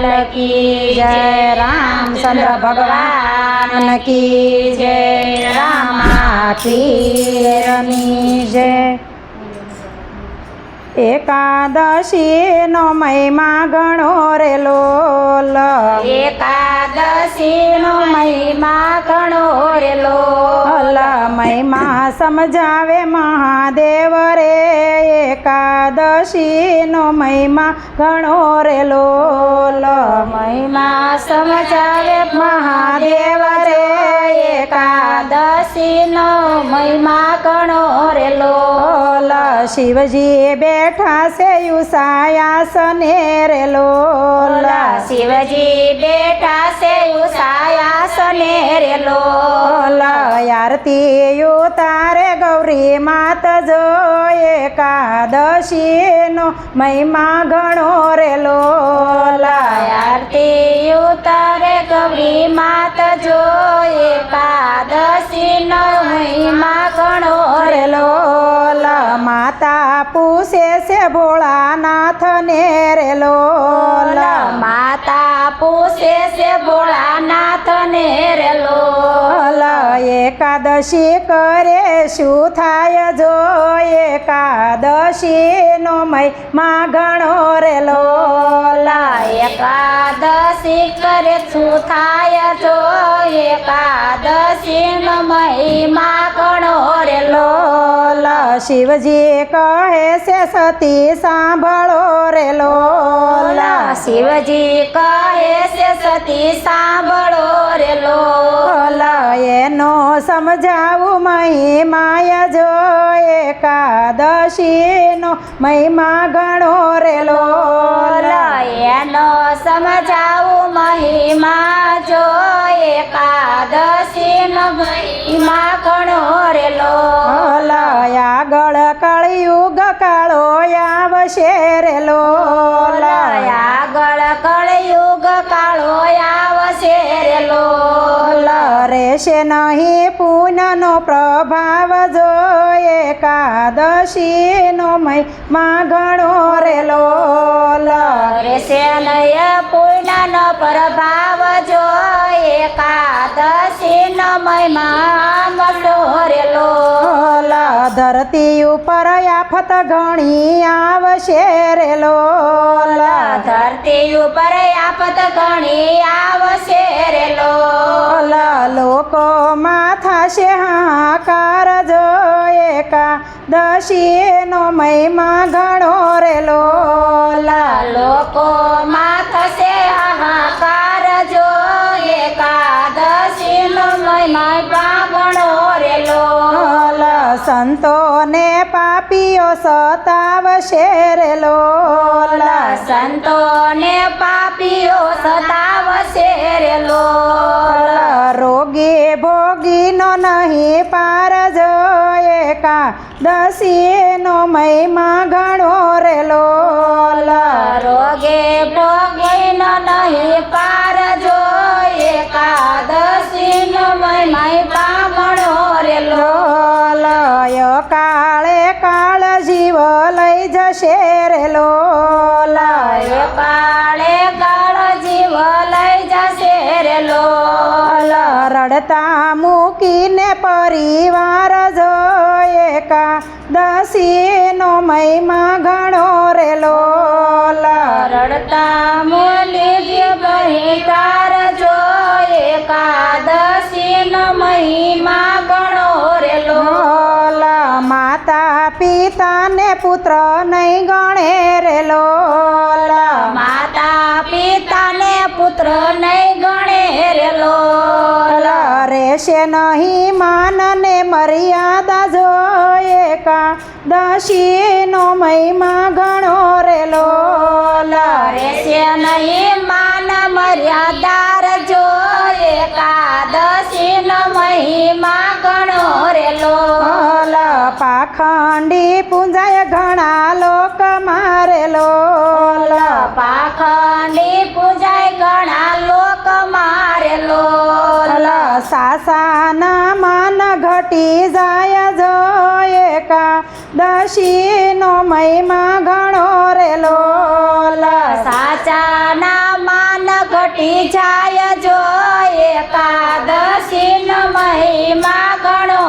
લાલ કી જય રામચંદ્ર ભગવાન કી જય રામા જય એકાદશીનો મહિમા ગણો રે લોલ એકાદશીનો મહિમા ગણો રે લોલ મહિમા સમજાવે મહાદેવ રે, એકાદશીનો મહિમા ઘણો રે લોલ મહિમા સમજાવે મહાદેવ રે, એકાદશીનો મહિમા ઘણો રે, લોલ. શિવજી બેઠા છે યુસાયાસને રે, લોલ. શિવજી બેઠા છે ઉસાયાસને રે લોલ, આરતી તારે ગૌરી માત જો એકાદશીનો મહિમા ઘણો રે લોલ. આરતી તારે ગૌરી માત જો એકાદશીનો મહિમા ઘણો રે લોલ. માતા પૂછે છે ભોળાનાથ ને રે લોલ. માતા પૂછે છે ભોળાનાથ ને રે લોલ. એકાદશી કરે શું થાય જો એકાદશીનો મહિમા ઘણો રે લોલ. એકાદશી કરે શું થાય જો એકાદશીનો મહિમા શિવજી કહે છે સતી સાંભળો રે લોલ શિવજી કહે છે સતી સાંભળો રે લોલ એનો સમજાવું મહિમાય જો એકાદશીનો મહિમા ગણો રે લોલ એનો સમજાવું મહિમા આગળ કળિયુગ કાળો આવશે રેલો. આગળ કળિયુગ કાળો આવશે રેલો. રહેશે નહીં પૂનનો પ્રભાવ જો એકાદશીનો મહિમા ઘણો રેલો. રહેશે નહીં પૂર્ણનો પ્રભાવ જો એકાદશીનો મહિમા વસોરેલો ધરતી ઉપર આફત ઘણી આવશે રે લોલ ધરતી ઉપર આફત ઘણી આવશે રે લોકો લોકોમાં થશે હાકાર જો એકાદશીનો મહિમા ઘણો રે લોલ લોકોમાં થશે હાહાકાર સંતોને પાપીઓ સતાવશે રે લોલ. સંતોને પાપીઓ સતાવશે રે લોલ. રોગી ભોગીનો નહીં પાર જોએ કા દસીનો મહિમા ઘણો રે લોલ. રોગે ભોગીનો નહીં કાળે કાળ જીવ લઈ જશે રે લોલ. રડતા મૂકીને પરિવાર જો એકાદશીનો મહિમા ઘણો રે લોલ. રડતા મૂલી બહિકાર જો એકાદશીનો મહિમા ગણો રે પિતાને પુત્ર નહીં ગણે રે લોલ. માતા પિતાને પુત્ર નહીં ગણે રે લોલ. રહેશે નહીં માનને મર્યાદા જો એકાદશીનો મહિમા ગણો રે લોલ. રહેશે નહીં માન મર્યાદાર જો એકાદશીનો મહિમા પાખંડી પૂંજાય ઘણા લોક મારેલો. પાખંડી પૂંજાય ઘણા લોક મારેલો. સાસાના માન ઘટી જાય જો એકાદશીનો મહિમા ઘણો રેલો. સાચાના માન ઘટી જાય જો એકાદશી મહિમા ઘણો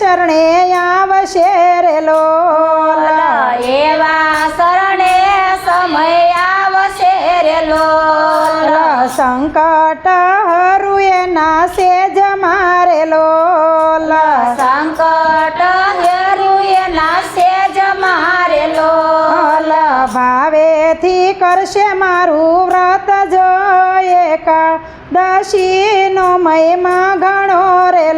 શરણે આવશે રે લોલ. એવા શરણે સમય આવશે રે લોલ. સંકટ હરુએ નાશે જ મારે લોલ. સંકટ હેરુએ નાશે જ મારે લોલ. ભાવેથી કરશે મારું વ્રત જો એકા દશીનો મહિમા ઘણો રે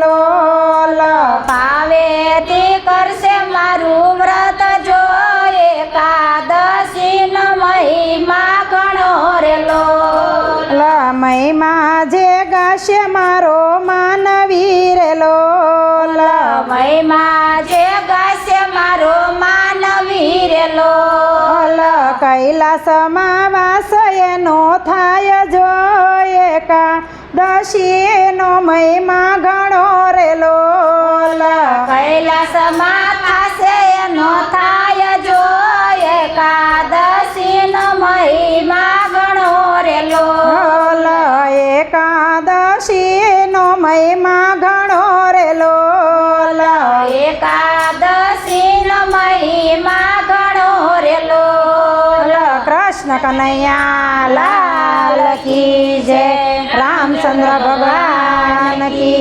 ગાશે મારો માનવી રે લોલ. મહિમા જે ગાશે મારો માનવી રે લોલ કૈલાસમાં વાસ એનો થાય જો એકા દશીનો મહિમા ઘણો રે લોલ. કૈલાસમાં થાશે એનો થાય કૃષ્ણ કનૈયા લાલ કી જય રામચંદ્ર ભગવાન કી